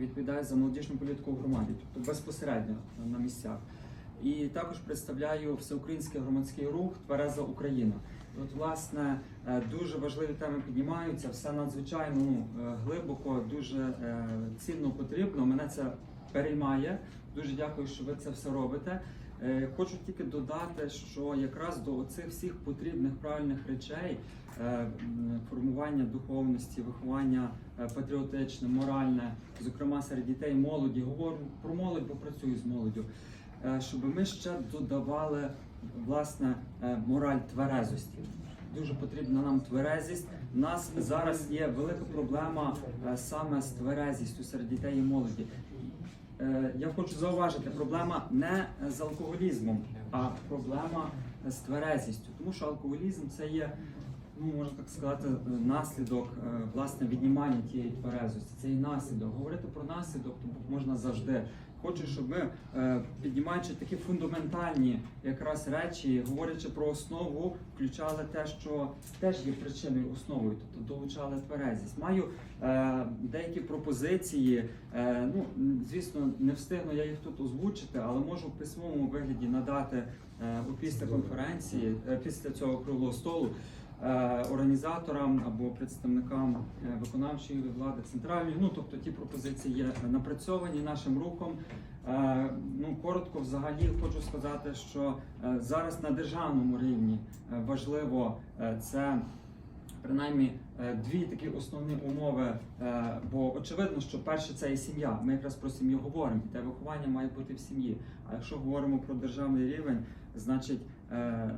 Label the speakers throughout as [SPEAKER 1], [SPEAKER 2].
[SPEAKER 1] відповідаю за молодіжну політику в громаді, тобто безпосередньо на місцях. І також представляю всеукраїнський громадський рух Твереза Україна. От, власне, е, дуже важливі теми піднімаються, все надзвичайно ну, е, глибоко, дуже е, цінно потрібно. Мене це переймає. Дуже дякую, що ви це все робите. Е, Хочу тільки додати, що якраз до цих всіх потрібних правильних речей е, формування духовності, виховання е, патріотичне, моральне, зокрема серед дітей, молоді. Говорю про молодь, бо працюю з молоддю. Щоб ми ще додавали власне мораль тверезості. Дуже потрібна нам тверезість. У нас зараз є велика проблема саме з тверезістю серед дітей і молоді. Е, Я хочу зауважити, проблема не з алкоголізмом, а проблема з тверезістю. Тому що алкоголізм це є, ну можна так сказати, наслідок е, власне віднімання тієї тверезості. Це і наслідок. Говорити про наслідок можна завжди. Хочу, щоб ми, е, піднімаючи такі фундаментальні якраз речі, говорячи про основу, включали те, що теж є причиною основою, тобто долучали тверезість. Маю е, деякі пропозиції. Е, ну, звісно, не встигну я їх тут озвучити, але можу в письмовому вигляді надати е, після конференції, е, після цього круглого столу. Е, Організаторам або представникам е, виконавчої влади центральної, ну тобто ті пропозиції є напрацьовані нашим рухом. Е, Ну коротко, взагалі хочу сказати, що зараз на державному рівні важливо це принаймні е, дві такі основні умови. е, Бо очевидно, що перше це і сім'я. Ми якраз про сім'ю говоримо, і те виховання має бути в сім'ї. А якщо говоримо про державний рівень, значить е,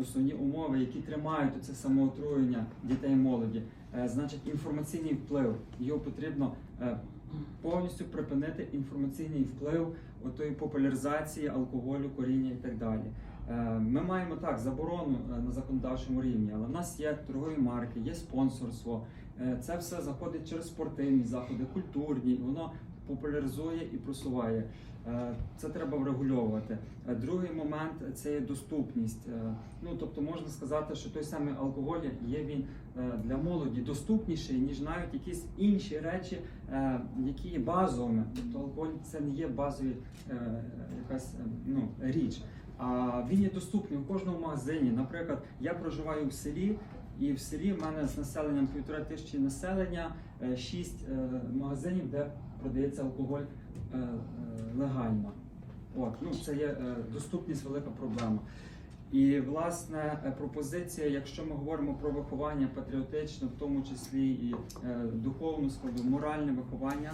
[SPEAKER 1] основні умови, які тримають це самоотруєння дітей і молоді, значить інформаційний вплив. Його потрібно повністю припинити інформаційний вплив отої популяризації алкоголю, коріння і так далі. Е, Ми маємо так заборону е, на законодавчому рівні, але в нас є торгові марки, є спонсорство. Е, Це все заходить через спортивні заходи, культурні, воно популяризує і просуває. Це треба врегульовувати. Другий момент це є доступність. Ну тобто можна сказати, що той самий алкоголь є він для молоді доступніший, ніж навіть якісь інші речі, які є базовими. Тобто алкоголь це не є базові е, якась ну, річ. Він є доступний у кожному магазині. Наприклад, я проживаю в селі, і в селі в мене з населенням півтора тисячі населення, е, шість е, магазинів, де продається алкоголь е, легально. От, ну, це є доступність велика проблема. І власне пропозиція, якщо ми говоримо про виховання патріотичне, в тому числі і духовну складу, моральне виховання,